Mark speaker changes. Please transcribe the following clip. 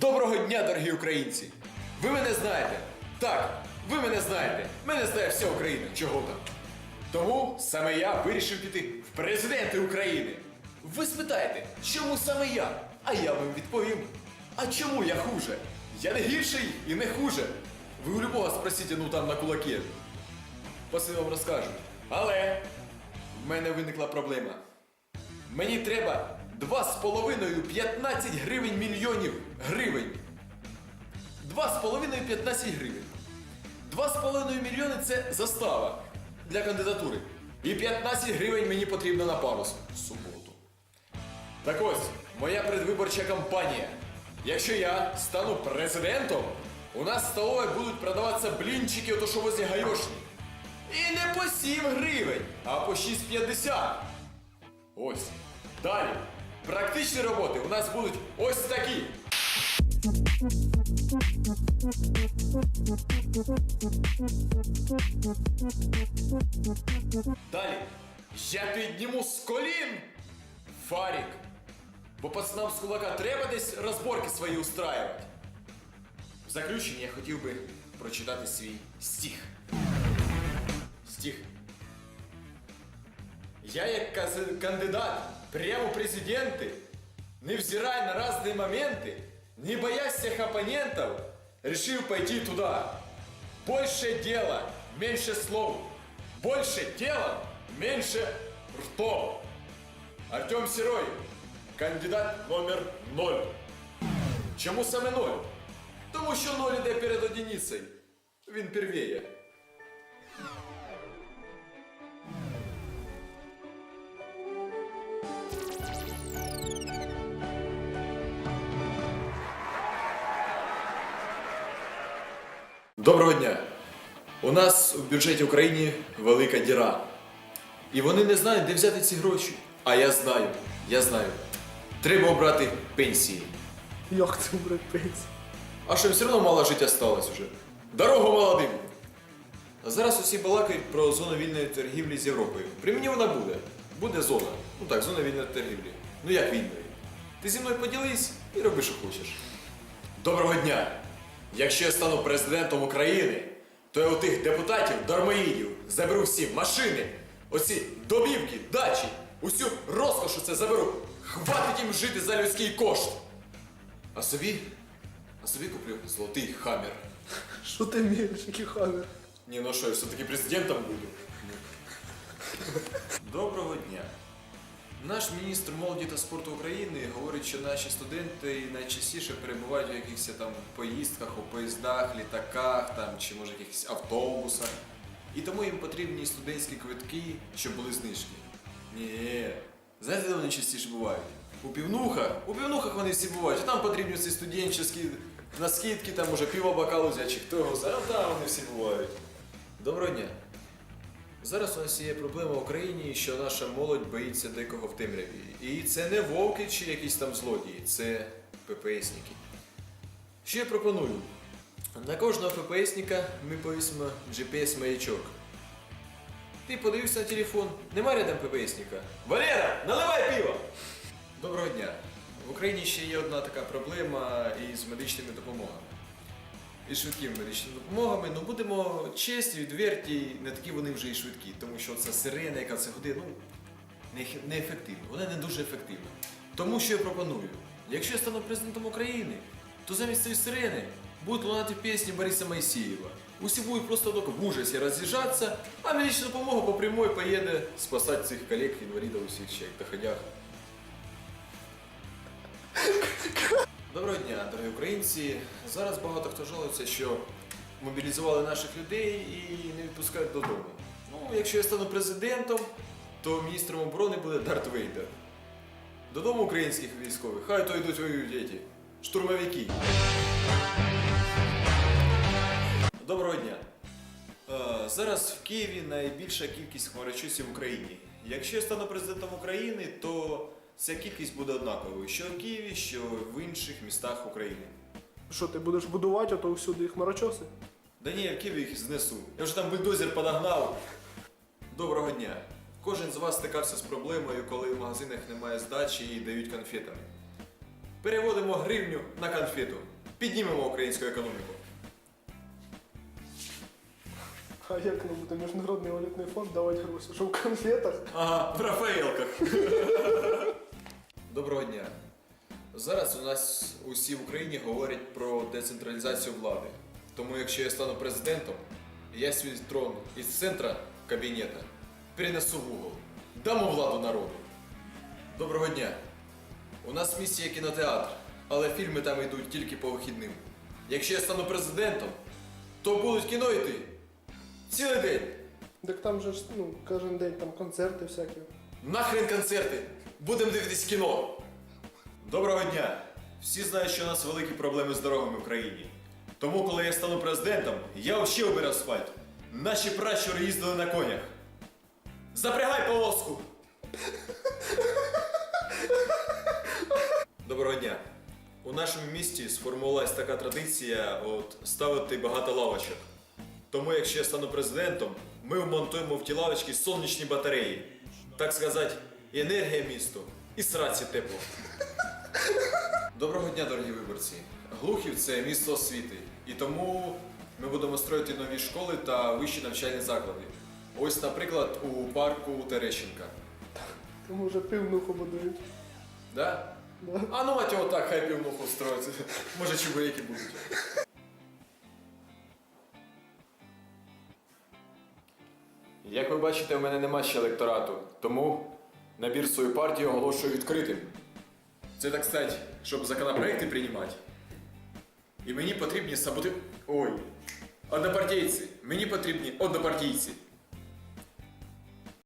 Speaker 1: Доброго дня, дорогі українці! Ви мене знаєте. Так, ви мене знаєте. Мене знає вся Україна. Чого там? Тому саме я вирішив піти в президенти України. Ви спитаєте, чому саме я? А я вам відповім. А чому я хуже? Я не гірший і не хуже. Ви у любого спросите, ну там на кулаки. Паси вам розкажу. Але в мене виникла проблема. Мені треба 2,5-15 гривень мільйонів гривень. 2,5-15 гривень. 2,5 мільйони це застава для кандидатури. І 15 гривень мені потрібно на парус в суботу. Так ось, моя предвиборча кампанія. Якщо я стану президентом, у нас в столовой будуть продаватися блінчики, ото що возле гайошні. І не по 7 гривень, а по 6,50. Ось. Далі. Практичні роботи у нас будуть ось такі. Далі. Я підніму з колін фарік. Бо пацанам з кулака треба десь розборки свої устраювати. В заключення я хотів би прочитати свій стих. Стих. Я як каз- кандидат прямо в президенты, невзирая на разные моменты, не боясь всех оппонентов, решил пойти туда. Больше дела, меньше слов. Больше дела, меньше ртов. Артем Серой, кандидат номер 0. Чому саме 0? Тому що 0 іде перед одиницею. Він первіє. Доброго дня! У нас у бюджеті України велика діра. І вони не знають, де взяти ці гроші. А я знаю, я знаю. Треба обрати пенсії.
Speaker 2: Як це брать пенсію?
Speaker 1: А що все одно мало життя сталося вже. Дорогу молодим! А зараз усі балакають про зону вільної торгівлі з Європою. При мені вона буде. Буде зона. Ну так, зона вільної торгівлі. Ну як вільної? Ти зі мною поділись і роби, що хочеш. Доброго дня! Якщо я стану президентом України, то я у тих депутатів, дармоїдів, заберу всі машини, оці домівки, дачі, усю розкошу це заберу. Хватить їм жити за людський кошт. А собі, а собі куплю золотий хаммер.
Speaker 2: Що ти вмієш, який хамер?
Speaker 1: Ні, ну що, я все-таки президентом буду. Доброго дня. Наш міністр молоді та спорту України говорить, що наші студенти найчастіше перебувають у якихось там поїздках, у поїздах, літаках там, чи може якихось автобусах. І тому їм потрібні студентські квитки, щоб були знижки. Ні. Знаєте, де вони частіше бувають? У півнухах. У півнухах вони всі бувають. А там потрібні ці студентські на скидки, там може взяти, чи хто його знає. Там вони всі бувають. Доброго дня. Зараз у нас є проблема в Україні, що наша молодь боїться декого в темряві. І це не вовки чи якісь там злодії, це ППСники. Що я пропоную? На кожного ППСника ми повісимо GPS-маячок. Ти подивився на телефон, нема рядом ППСника. Валера, наливай пиво! Доброго дня. В Україні ще є одна така проблема із медичними допомогами. І швидкими медичними допомогами, ну будемо чесні, відверті, не такі вони вже і швидкі, тому що ця сирена, яка це година, ну не, неефективна, вона не дуже ефективна. Тому що я пропоную, якщо я стану президентом України, то замість цієї сирени будуть лунати пісні Бориса Моисеєва. Усі будуть просто только в ужасі роз'їжджатися, а медична допомога по прямой поїде спасати цих колег, інвалідів, усіх ще доходях. Доброго дня, дорогі українці. Зараз багато хто жалується, що мобілізували наших людей і не відпускають додому. Ну, якщо я стану президентом, то міністром оборони буде Дарт Вейдер. Додому українських військових, хай то йдуть воюють діти. Штурмовики. Доброго дня. Е, Зараз в Києві найбільша кількість хмарочосів в Україні. Якщо я стану президентом України, то ця кількість буде однаковою, що в Києві, що в інших містах України.
Speaker 2: Що, ти будеш будувати, а то всюди їх марочоси?
Speaker 1: Да ні, я в Києві їх знесу. Я вже там бульдозер подогнав. Доброго дня. Кожен з вас стикався з проблемою, коли в магазинах немає здачі і дають конфетами. Переводимо гривню на конфету. Піднімемо українську економіку.
Speaker 2: А як нам буде міжнародний валютний фонд давати гроші? Що в конфетах?
Speaker 1: Ага, в Рафаелках. Доброго дня. Зараз у нас усі в Україні говорять про децентралізацію влади. Тому якщо я стану президентом, я свій трон із центра кабінета перенесу в угол. Дамо владу народу. Доброго дня. У нас в місті є кінотеатр, але фільми там йдуть тільки по вихідним. Якщо я стану президентом, то будуть кіно йти цілий день.
Speaker 2: Так там же ж ну, кожен день там концерти всякі.
Speaker 1: Нахрен концерти! Будемо дивитись кіно! Доброго дня! Всі знають, що у нас великі проблеми з дорогами в країні. Тому, коли я стану президентом, я взагалі оберу асфальт. Наші пращури їздили на конях. Запрягай повозку! Доброго дня! У нашому місті сформувалась така традиція от, ставити багато лавочок. Тому, якщо я стану президентом, ми вмонтуємо в ті лавочки сонячні батареї. Так сказати, і енергія місту, і сраці тепло. Доброго дня, дорогі виборці. Глухів це місто освіти. І тому ми будемо строїти нові школи та вищі навчальні заклади. Ось, наприклад, у парку Терещенка.
Speaker 2: Тому вже пивнуху будують.
Speaker 1: Да?
Speaker 2: Да.
Speaker 1: А ну мать його так, хай півнуху строїть. Може чебуреки будуть. Як ви бачите, у мене нема ще електорату, тому набір свою партію оголошую відкритим. Це так стать, щоб законопроекти приймати. І мені потрібні саботи. Ой. Однопартійці. Мені потрібні однопартійці.